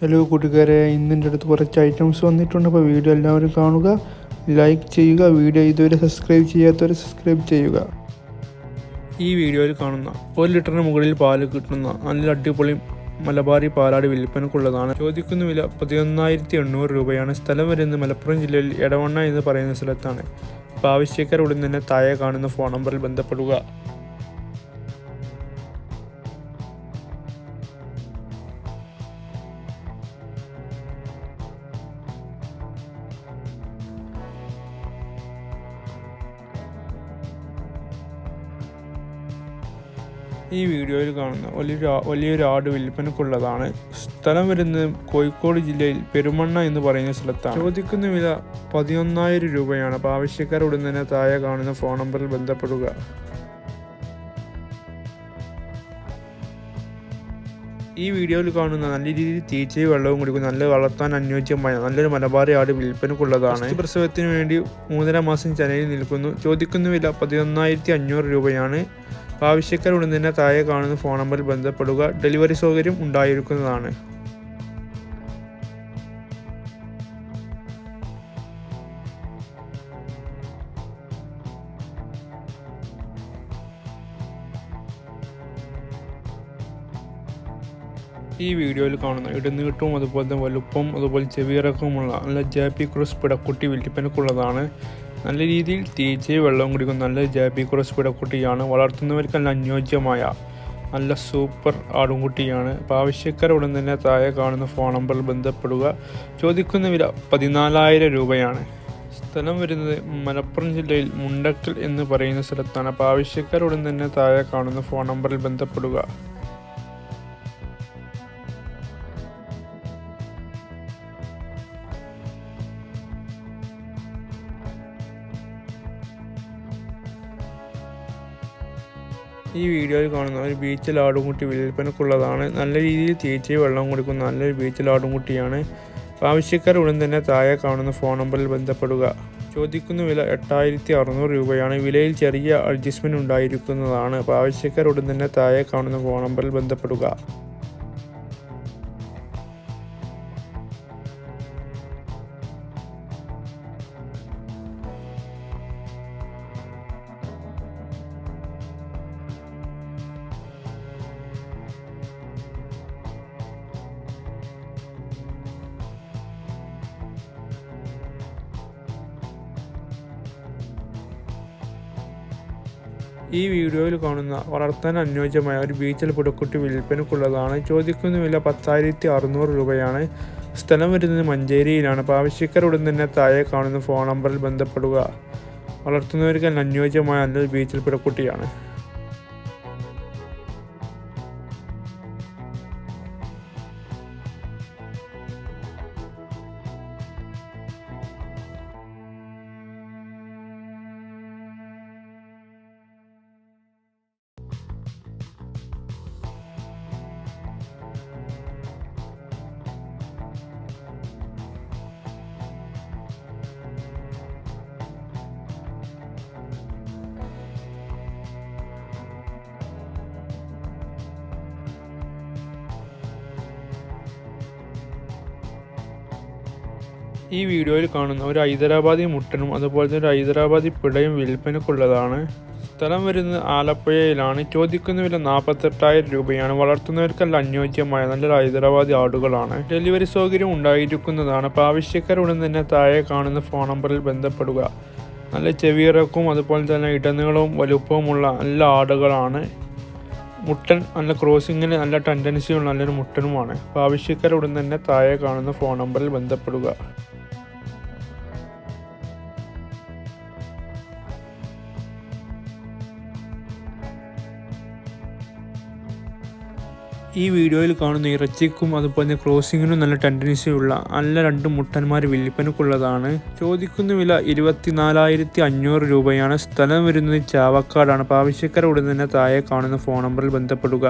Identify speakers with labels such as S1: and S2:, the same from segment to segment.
S1: Hello കൂട്ടുകാരെ. ഇന്നിന്റെ അടുത്ത് കുറച്ച് ഐറ്റംസ് വന്നിട്ടുണ്ട്. അപ്പോൾ വീഡിയോ എല്ലാവരും കാണുക. ലൈക്ക് ചെയ്യുക. വീഡിയോ ഇതുവരെ സബ്സ്ക്രൈബ് ചെയ്യാത്തവരെ സബ്സ്ക്രൈബ് ചെയ്യുക. ഈ വീഡിയോയിൽ കാണുന്ന ഒരു ലിറ്ററിന് മുകളിൽ പാൽ കിട്ടുന്ന നല്ല അടിപൊളി മലബാറി പാലാട് വിൽപ്പനക്കുള്ളതാണ്. ചോദിക്കുന്ന വില പതിനൊന്നായിരത്തി എണ്ണൂറ് രൂപയാണ്. സ്ഥലം വരുന്നത് മലപ്പുറം ജില്ലയിൽ എടവണ്ണ എന്ന് പറയുന്ന സ്ഥലത്താണ്. അപ്പോൾ ആവശ്യക്കാർ ഉടൻ തന്നെ താഴെ കാണുന്ന ഫോൺ നമ്പറിൽ ബന്ധപ്പെടുക. ഈ വീഡിയോയിൽ കാണുന്ന വലിയൊരു വലിയൊരു ആട് വിൽപ്പനക്കുള്ളതാണ് സ്ഥലം വരുന്നത് കോഴിക്കോട് ജില്ലയിൽ പെരുമണ്ണ എന്ന് പറയുന്ന സ്ഥലത്താണ്. ചോദിക്കുന്ന വില പതിനൊന്നായിരം രൂപയാണ്. അപ്പോൾ ആവശ്യക്കാർ ഉടൻ തന്നെ താഴെ കാണുന്ന ഫോൺ നമ്പറിൽ ബന്ധപ്പെടുക. ഈ വീഡിയോയിൽ കാണുന്ന നല്ല രീതിയിൽ തീറ്റയും വെള്ളവും കുടിക്കും നല്ല വളർത്താൻ അനുയോജ്യമായ നല്ലൊരു മലബാറി ആട് വിൽപ്പനക്കുള്ളതാണ് പ്രസവത്തിന് വേണ്ടി മൂന്നര മാസം ചനയിൽ നിൽക്കുന്നു. ചോദിക്കുന്ന വില പതിനൊന്നായിരത്തി അഞ്ഞൂറ് രൂപയാണ്. ആവശ്യക്കാർ ഉടൻ തന്നെ താഴെ കാണുന്ന ഫോൺ നമ്പറിൽ ബന്ധപ്പെടുക ഡെലിവറി സൗകര്യം ഉണ്ടായിരിക്കുന്നതാണ്. ഈ വീഡിയോയിൽ കാണുന്ന ഇടനീട്ടവും അതുപോലെ തന്നെ വലുപ്പം അതുപോലെ ചെവിയിറക്കവുമുള്ള നല്ല ജാപ്പി ക്രോസ് പിടക്കുട്ടി വിൽപ്പനക്കുള്ളതാണ് നല്ല രീതിയിൽ തീറ്റയും വെള്ളവും കുടിക്കുന്ന. നല്ല ജാപ്പി ക്രോസ് പിടക്കുട്ടിയാണ് വളർത്തുന്നവർക്ക് നല്ല അനുയോജ്യമായ നല്ല സൂപ്പർ ആടുംകുട്ടിയാണ് ആവശ്യക്കാർ ഉടൻ തന്നെ താഴെ കാണുന്ന ഫോൺ നമ്പറിൽ ബന്ധപ്പെടുക. ചോദിക്കുന്ന വില പതിനാലായിരം രൂപയാണ്. സ്ഥലം വരുന്നത് മലപ്പുറം ജില്ലയിൽ മുണ്ടക്കൽ എന്ന് പറയുന്ന സ്ഥലത്താണ്. അപ്പോൾ ആവശ്യക്കാർ ഉടൻ തന്നെ താഴെ കാണുന്ന ഫോൺ നമ്പറിൽ ബന്ധപ്പെടുക. ഈ വീഡിയോയിൽ കാണുന്ന ഒരു ബീച്ചിൽ ആടുംകുട്ടി വിൽപ്പനക്കുള്ളതാണ് നല്ല രീതിയിൽ തീറ്റയും വെള്ളം കൊടുക്കുന്ന നല്ലൊരു ബീച്ചിൽ ആടുംകുട്ടിയാണ് ആവശ്യക്കാർ ഉടൻ തന്നെ താഴെ കാണുന്ന ഫോൺ നമ്പറിൽ ബന്ധപ്പെടുക. ചോദിക്കുന്ന വില എട്ടായിരത്തി അറുന്നൂറ് രൂപയാണ്. വിലയിൽ ചെറിയ അഡ്ജസ്റ്റ്മെന്റ് ഉണ്ടായിരിക്കുന്നതാണ്. ആവശ്യക്കാർ ഉടൻ തന്നെ താഴെ കാണുന്ന ഫോൺ നമ്പറിൽ ബന്ധപ്പെടുക. ഈ വീഡിയോയിൽ കാണുന്ന വളർത്താൻ അനുയോജ്യമായ ഒരു ബീച്ചൽ പുടക്കുട്ടി വിൽപ്പനക്കുള്ളതാണ് ചോദിക്കുന്ന വില പത്തായിരത്തി അറുന്നൂറ് രൂപയാണ്. സ്ഥലം വരുന്നത് മഞ്ചേരിയിലാണ്. പാവശ്യക്കാർ ഉടൻ തന്നെ താഴെ കാണുന്ന ഫോൺ നമ്പറിൽ ബന്ധപ്പെടുക. വളർത്തുന്നവർക്ക് അനുയോജ്യമായ നല്ലൊരു ബീച്ചിൽ പുടക്കുട്ടിയാണ് ഈ വീഡിയോയിൽ കാണുന്ന ഒരു ഹൈദരാബാദി മുട്ടനും അതുപോലെ തന്നെ ഒരു ഹൈദരാബാദി പിടയും വിൽപ്പനക്കുള്ളതാണ്. സ്ഥലം വരുന്നത് ആലപ്പുഴയിലാണ്. ചോദിക്കുന്ന വില നാൽപ്പത്തെട്ടായിരം രൂപയാണ്. വളർത്തുന്നവർക്കെല്ലാം അനുയോജ്യമായ നല്ലൊരു ഹൈദരാബാദി ആടുകളാണ്. ഡെലിവറി സൗകര്യം ഉണ്ടായിരിക്കുന്നതാണ്. അപ്പോൾ ആവശ്യക്കാർ ഉടൻ തന്നെ താഴെ കാണുന്ന ഫോൺ നമ്പറിൽ ബന്ധപ്പെടുക. നല്ല ചെവിയിറക്കും അതുപോലെ തന്നെ ഇടനീളവും വലുപ്പവുമുള്ള നല്ല ആടുകളാണ്. മുട്ടൻ നല്ല ക്രോസിങ്ങിന് നല്ല ടെൻഡൻസിയുള്ള നല്ലൊരു മുട്ടനുമാണ്. അപ്പോൾ ആവശ്യക്കാർ ഉടൻ തന്നെ താഴെ കാണുന്ന ഫോൺ നമ്പറിൽ ബന്ധപ്പെടുക. ഈ വീഡിയോയിൽ കാണുന്ന ഇറച്ചിക്കും അതുപോലെ തന്നെ ക്രോസിങ്ങിനും നല്ല ടെൻഡൻസിയുള്ള നല്ല രണ്ട് മുട്ടന്മാർ വിൽപ്പനക്കുള്ളതാണ് ചോദിക്കുന്ന വില ഇരുപത്തിനാലായിരത്തി അഞ്ഞൂറ് രൂപയാണ്. സ്ഥലം വരുന്നത് ചാവക്കാടാണ്. അപ്പോൾ ഉടൻ തന്നെ താഴെ കാണുന്ന ഫോൺ നമ്പറിൽ ബന്ധപ്പെടുക.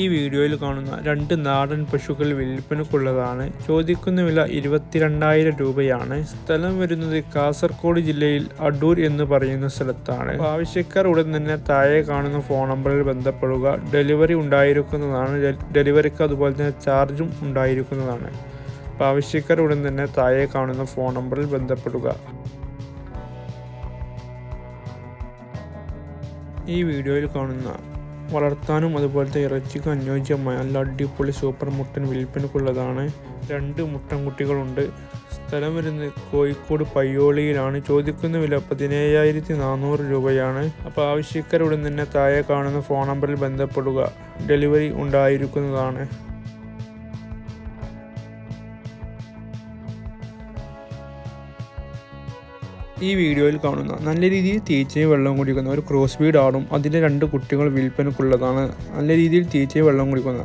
S1: ഈ വീഡിയോയിൽ കാണുന്ന രണ്ട് നാടൻ പശുക്കൾ വിൽപ്പനക്കുള്ളതാണ് ചോദിക്കുന്ന വില ഇരുപത്തിരണ്ടായിരം രൂപയാണ്. സ്ഥലം വരുന്നത് കാസർഗോഡ് ജില്ലയിൽ അടൂർ എന്ന് പറയുന്ന സ്ഥലത്താണ്. ആവശ്യക്കാർ ഉടൻ തന്നെ താഴെ കാണുന്ന ഫോൺ നമ്പറിൽ ബന്ധപ്പെടുക. ഡെലിവറി ഉണ്ടായിരിക്കുന്നതാണ്. ഡെലിവറിക്ക് അതുപോലെ തന്നെ ചാർജും ഉണ്ടായിരിക്കുന്നതാണ്. അപ്പോൾ ആവശ്യക്കാർ ഉടൻ തന്നെ താഴെ കാണുന്ന ഫോൺ നമ്പറിൽ ബന്ധപ്പെടുക. ഈ വീഡിയോയിൽ കാണുന്ന വളർത്താനും അതുപോലത്തെ ഇറച്ചിക്ക് അനുയോജ്യമായ നല്ല അടിപൊളി സൂപ്പർ മുട്ടൻ വിൽപ്പനക്കുള്ളതാണ്. രണ്ട് മുട്ടൻകുട്ടികളുണ്ട്. സ്ഥലം വരുന്നത് കോഴിക്കോട് പയ്യോളിയിലാണ്. ചോദിക്കുന്ന വില പതിനേഴായിരത്തി നാനൂറ് രൂപയാണ് അപ്പോൾ ആവശ്യക്കാരുടൻ തന്നെ താഴെ കാണുന്ന ഫോൺ നമ്പറിൽ ബന്ധപ്പെടുക. ഡെലിവറി ഉണ്ടായിരിക്കുന്നതാണ്. ഈ വീഡിയോയിൽ കാണുന്ന നല്ല രീതിയിൽ തീച്ചയും വെള്ളം കുടിക്കുന്ന ഒരു ക്രോസ് ബീഡ് ആടും അതിന്റെ രണ്ട് കുട്ടികൾ വിൽപ്പനക്കുള്ളതാണ്. നല്ല രീതിയിൽ തീച്ചയും വെള്ളം കുടിക്കുന്ന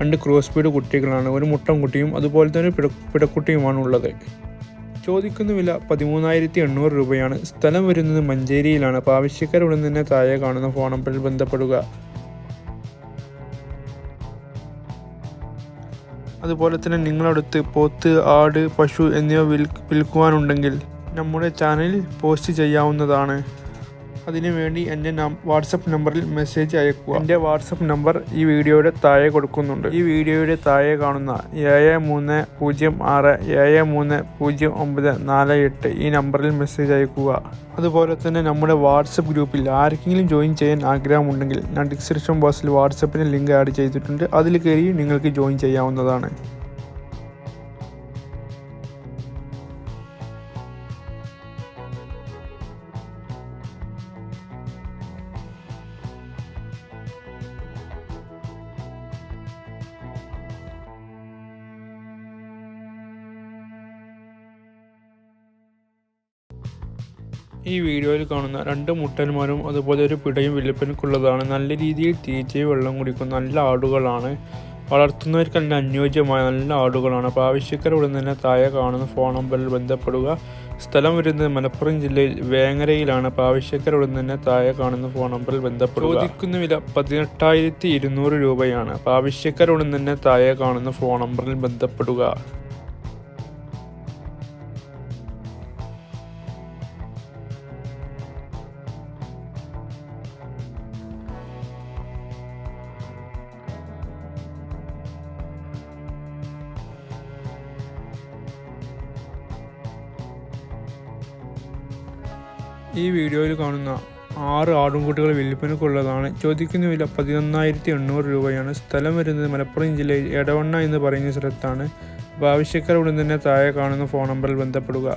S1: രണ്ട് ക്രോസ് ബീഡ് കുട്ടികളാണ്. ഒരു മുട്ടൻ കുട്ടിയും അതുപോലെ തന്നെ പിട പിടക്കുട്ടിയുമാണ് ഉള്ളത് ചോദിക്കുന്ന വില പതിമൂന്നായിരത്തി എണ്ണൂറ് രൂപയാണ്. സ്ഥലം വരുന്നത് മഞ്ചേരിയിലാണ്. അപ്പോൾ ആവശ്യക്കാരുടൻ തന്നെ താഴെ കാണുന്ന ഫോൺ നമ്പറിൽ ബന്ധപ്പെടുക. അതുപോലെ തന്നെ നിങ്ങളടുത്ത് പോത്ത് ആട് പശു എന്നിവ വിൽ വിൽക്കുവാനുണ്ടെങ്കിൽ നമ്മുടെ ചാനലിൽ പോസ്റ്റ് ചെയ്യാവുന്നതാണ്. അതിനുവേണ്ടി എന്റെ വാട്സപ്പ് നമ്പറിൽ മെസ്സേജ് അയക്കുക എന്റെ വാട്സപ്പ് നമ്പർ ഈ വീഡിയോയുടെ താഴെ കൊടുക്കുന്നുണ്ട്. ഈ വീഡിയോയുടെ താഴെ കാണുന്ന ഏഴ് മൂന്ന് പൂജ്യം ആറ് ഏഴ് മൂന്ന് പൂജ്യം ഒമ്പത് നാല് എട്ട് ഈ നമ്പറിൽ മെസ്സേജ് അയക്കുക അതുപോലെ തന്നെ നമ്മുടെ വാട്സപ്പ് ഗ്രൂപ്പിൽ ആർക്കെങ്കിലും ജോയിൻ ചെയ്യാൻ ആഗ്രഹമുണ്ടെങ്കിൽ ഞാൻ ഡിസ്ക്രിപ്ഷൻ ബോക്സിൽ വാട്സപ്പിന് ലിങ്ക് ആഡ് ചെയ്തിട്ടുണ്ട്. അതിൽ കയറി നിങ്ങൾക്ക് ജോയിൻ ചെയ്യാവുന്നതാണ്. ഈ വീഡിയോയിൽ കാണുന്ന രണ്ട് മുട്ടന്മാരും അതുപോലെ ഒരു പിടയും വില്ലപ്പനക്കുള്ളതാണ് നല്ല രീതിയിൽ തീറ്റയും വെള്ളം കുടിക്കുന്ന നല്ല ആടുകളാണ്. വളർത്തുന്നവർക്ക് നല്ല അനുയോജ്യമായ നല്ല ആടുകളാണ്. അപ്പോൾ ആവശ്യക്കാർ ഉടൻ തന്നെ താഴെ കാണുന്ന ഫോൺ നമ്പറിൽ ബന്ധപ്പെടുക. സ്ഥലം വരുന്നത് മലപ്പുറം ജില്ലയിൽ വേങ്ങരയിലാണ്. അപ്പോൾ ആവശ്യക്കാർ ഉടൻ തന്നെ താഴെ കാണുന്ന ഫോൺ നമ്പറിൽ ബന്ധപ്പെടുക. ചോദിക്കുന്ന വില പതിനെട്ടായിരത്തി ഇരുന്നൂറ് രൂപയാണ്. അപ്പോൾ ആവശ്യക്കാർ ഉടൻ തന്നെ താഴെ കാണുന്ന ഫോൺ നമ്പറിൽ ബന്ധപ്പെടുക. ഈ വീഡിയോയിൽ കാണുന്ന ആറ് ആടുംകുട്ടികൾ വിൽപ്പനക്കുള്ളതാണ് ചോദിക്കുന്ന വില പതിനൊന്നായിരത്തി എണ്ണൂറ് രൂപയാണ്. സ്ഥലം വരുന്നത് മലപ്പുറം ജില്ലയിൽ എടവണ്ണ എന്ന് പറയുന്ന സ്ഥലത്താണ്. ആവശ്യക്കാർ ഉടൻ തന്നെ താഴെ കാണുന്ന ഫോൺ നമ്പറിൽ ബന്ധപ്പെടുക.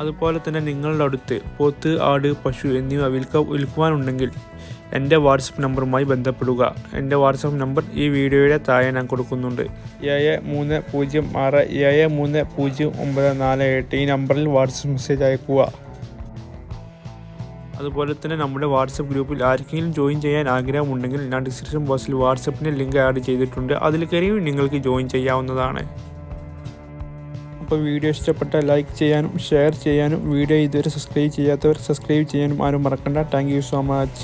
S1: അതുപോലെ തന്നെ നിങ്ങളുടെ അടുത്ത് പോത്ത് ആട് പശു എന്നിവ വിൽക്ക വിൽക്കുവാനുണ്ടെങ്കിൽ എന്റെ വാട്സപ്പ് നമ്പറുമായി ബന്ധപ്പെടുക. എന്റെ വാട്സപ്പ് നമ്പർ ഈ വീഡിയോയുടെ താഴെ ഞാൻ കൊടുക്കുന്നുണ്ട്. ഏഴ് മൂന്ന് പൂജ്യം ആറ് ഏഴ് മൂന്ന് പൂജ്യം ഒമ്പത് നാല് എട്ട് ഈ നമ്പറിൽ വാട്സപ്പ് മെസ്സേജ് അയക്കുക അതുപോലെ തന്നെ നമ്മുടെ വാട്സപ്പ് ഗ്രൂപ്പിൽ ആർക്കെങ്കിലും ജോയിൻ ചെയ്യാൻ ആഗ്രഹമുണ്ടെങ്കിൽ ഞാൻ ഡിസ്ക്രിപ്ഷൻ ബോക്സിൽ വാട്സപ്പിന്റെ ലിങ്ക് ആഡ് ചെയ്തിട്ടുണ്ട്. അതിൽ കയറി നിങ്ങൾക്ക് ജോയിൻ ചെയ്യാവുന്നതാണ്. അപ്പോൾ വീഡിയോ ഇഷ്ടപ്പെട്ട ലൈക്ക് ചെയ്യാനും ഷെയർ ചെയ്യാനും വീഡിയോ ഇതുവരെ സബ്സ്ക്രൈബ് ചെയ്യാത്തവർ സബ്സ്ക്രൈബ് ചെയ്യാനും ആരും മറക്കണ്ട. Thank so much